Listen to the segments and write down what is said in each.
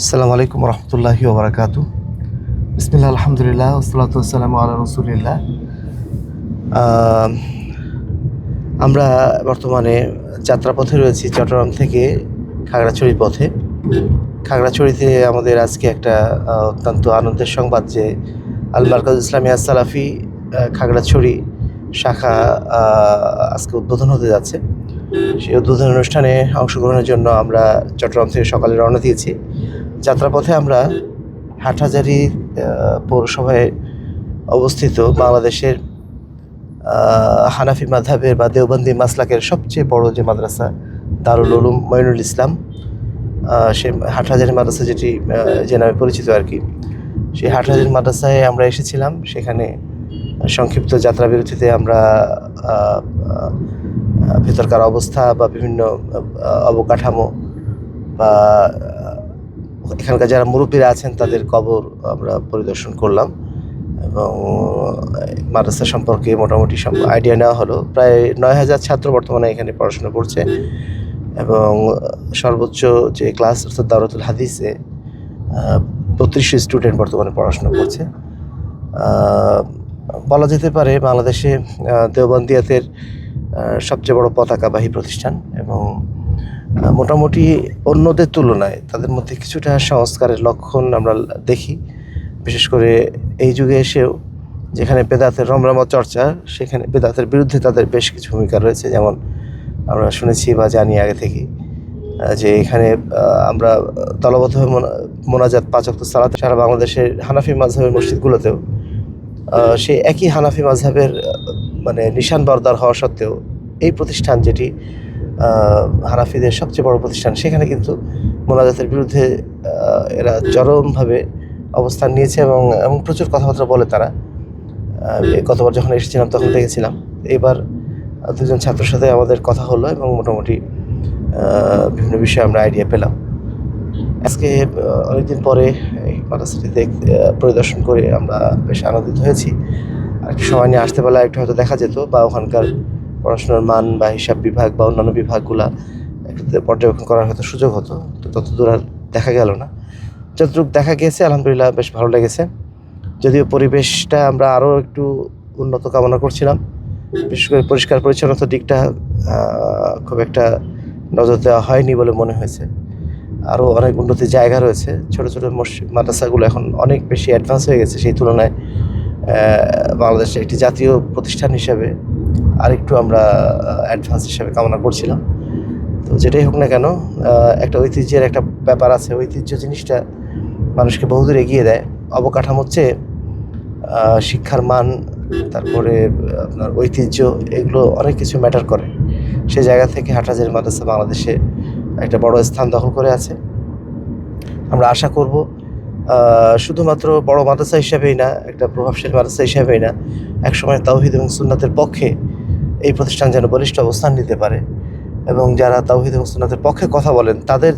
আসসালামু আলাইকুম রহমতুল্লাহি ওবরাকাতু। বিসমিল্লা আলহামদুলিল্লাহ ওসলাত আসসালামু আল্লাহ রসুলিল্লাহ। আমরা বর্তমানে যাত্রাপথে রয়েছি চট্টগ্রাম থেকে খাগড়াছড়ির পথে। খাগড়াছড়িতে আমাদের আজকে একটা অত্যন্ত আনন্দের সংবাদ যে আল মার্কাজ ইসলামিয়া সালাফি খাগড়াছড়ি শাখা আজকে উদ্বোধন হতে যাচ্ছে। সেই উদ্বোধন অনুষ্ঠানে অংশগ্রহণের জন্য আমরা চট্টগ্রাম থেকে সকালে রওনা দিয়েছি। যাত্রাপথে আমরা হাটহাজারি পৌরসভায় অবস্থিত বাংলাদেশের হানাফি মাধাবের বা দেওবন্দি মাসলাকের সবচেয়ে বড় যে মাদ্রাসা, দারুল উলুম মইনুল ইসলাম সে হাটহাজারি মাদ্রাসা যেটি যে নামে পরিচিত আর কি। সেই হাটহাজারি মাদ্রাসায় আমরা এসেছিলাম। সেখানে সংক্ষিপ্ত যাত্রা বিরতিতে আমরা ভেতরকার অবস্থা বা বিভিন্ন অবকাঠামো বা এখানকার যারা মুরব্বীরা আছেন, তাদের কবর আমরা পরিদর্শন করলাম এবং মাদ্রাসা সম্পর্কে মোটামুটি আইডিয়া নেওয়া হলো। প্রায় নয় হাজার ছাত্র বর্তমানে এখানে পড়াশোনা করছে এবং সর্বোচ্চ যে ক্লাস অর্থাৎ দাওরাতুল হাদিসে বত্রিশশো স্টুডেন্ট বর্তমানে পড়াশোনা করছে। বলা যেতে পারে বাংলাদেশে দেওবন্দিয়াতের সবচেয়ে বড় পতাকাবাহী প্রতিষ্ঠান এবং মোটামুটি অন্যদের তুলনায় তাদের মধ্যে কিছুটা সংস্কারের লক্ষণ আমরা দেখি। বিশেষ করে এই যুগে এসেও যেখানে বেদাতের রমরমা চর্চা সেখানে বেদাতের বিরুদ্ধে তাদের বেশ কিছু ভূমিকা রয়েছে। যেমন আমরা শুনেছি বা জানি আগে আহ, যে এখানে আমরা দলবদ্ধভাবে মোনা- মোনাজাত পাচক সালাত সারা বাংলাদেশের হানাফি মাঝহের মসজিদগুলোতেও সেই একই হানাফি মাঝহের মানে নিশান বরদার হওয়া সত্ত্বেও এই প্রতিষ্ঠান যেটি হানাফিদের সবচেয়ে বড় প্রতিষ্ঠান। সেখানে কিন্তু মোনাজাতের বিরুদ্ধে এরা চরমভাবে অবস্থান নিয়েছে এবং এবং প্রচুর কথাবার্তা বলে তারা। গতবার যখন এসেছিলাম তখন দেখেছিলাম। এবার দুজন ছাত্রের সাথে আমাদের কথা হলো এবং মোটামুটি বিভিন্ন বিষয়ে আমরা আইডিয়া পেলাম। আজকে অনেকদিন পরে এই মাদ্রাসাটি দেখ পরিদর্শন করে আমরা বেশ আনন্দিত হয়েছি। আর একটু সময় নিয়ে আসতে পারলে একটু হয়তো দেখা যেত বা ওখানকার পড়াশোনার মান বা হিসাব বিভাগ বা অন্যান্য বিভাগগুলা পর্যবেক্ষণ করার হয়তো সুযোগ হতো। তো ততদূর আর দেখা গেল না। যতটুকু দেখা গিয়েছে আলহামদুলিল্লাহ বেশ ভালো লেগেছে। যদিও পরিবেশটা আমরা আরও একটু উন্নত কামনা করছিলাম। বিশেষ করে পরিষ্কার পরিচ্ছন্নতার দিকটা খুব একটা নজর দেওয়া হয়নি বলে মনে হয়েছে। আরও অনেক উন্নতির জায়গা রয়েছে। ছোট ছোট মসজিদ মাদ্রাসাগুলো এখন অনেক বেশি অ্যাডভান্স হয়ে গেছে। সেই তুলনায় বাংলাদেশে একটি জাতীয় প্রতিষ্ঠান হিসেবে আরেকটু আমরা অ্যাডভান্স হিসেবে কামনা করছিলাম। তো যেটাই হোক না কেন একটা ঐতিহ্যের একটা ব্যাপার আছে। ঐতিহ্য জিনিসটা মানুষকে বহুদূর এগিয়ে দেয়। অবকাঠামোর চেয়ে শিক্ষার মান, তারপরে আপনার ঐতিহ্য, এগুলো অনেক কিছু ম্যাটার করে। সে জায়গা থেকে হাটহাজারি মাদ্রাসা বাংলাদেশে একটা বড় স্থান দখল করে আছে। আমরা আশা করব শুধুমাত্র বড় মাদ্রাসা হিসাবেই না, একটা প্রভাবশালী মাদ্রাসা হিসাবেই না, একসময় তাওহিদ এবং সুন্নাতের পক্ষে এই প্রতিষ্ঠান যেন বলিষ্ঠ অবস্থান নিতে পারে এবং যারা তাওহিদ সুন্নাতের পক্ষে কথা বলেন, তাদের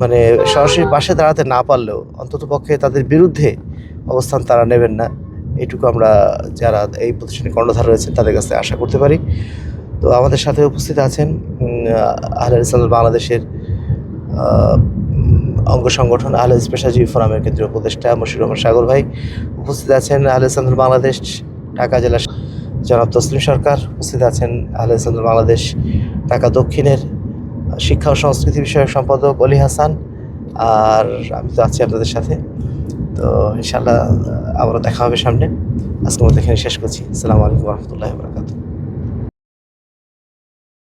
মানে সরাসরি পাশে দাঁড়াতে না পারলেও অন্তত পক্ষে তাদের বিরুদ্ধে অবস্থান তারা নেবেন না। এইটুকু আমরা যারা এই প্রতিষ্ঠানে কর্ণধার রয়েছেন, তাদের কাছ আশা করতে পারি। তো আমাদের সাথে উপস্থিত আছেন আহলে ইসলাম বাংলাদেশের অঙ্গ সংগঠন আহলে পেশাজীবী ফোরামের কেন্দ্রীয় উপদেষ্টা মশির রহমান সাগর ভাই। উপস্থিত আছেন আহলে ইসলাম বাংলাদেশ, ঢাকা জেলা জনাব তসলিম সরকার উপস্থিত আছেন আহলে ইসলাম বাংলাদেশ ঢাকা দক্ষিণের শিক্ষা ও সংস্কৃতি বিষয়ক সম্পাদক অলি হাসান। আর আমি তো আছি আপনাদের সাথে। তো ইনশাল্লাহ আবারও দেখা হবে সামনে। আজকের মধ্যে এখানে শেষ করছি। আসসালামু আলাইকুম রহমতুল্লাহ বরকাত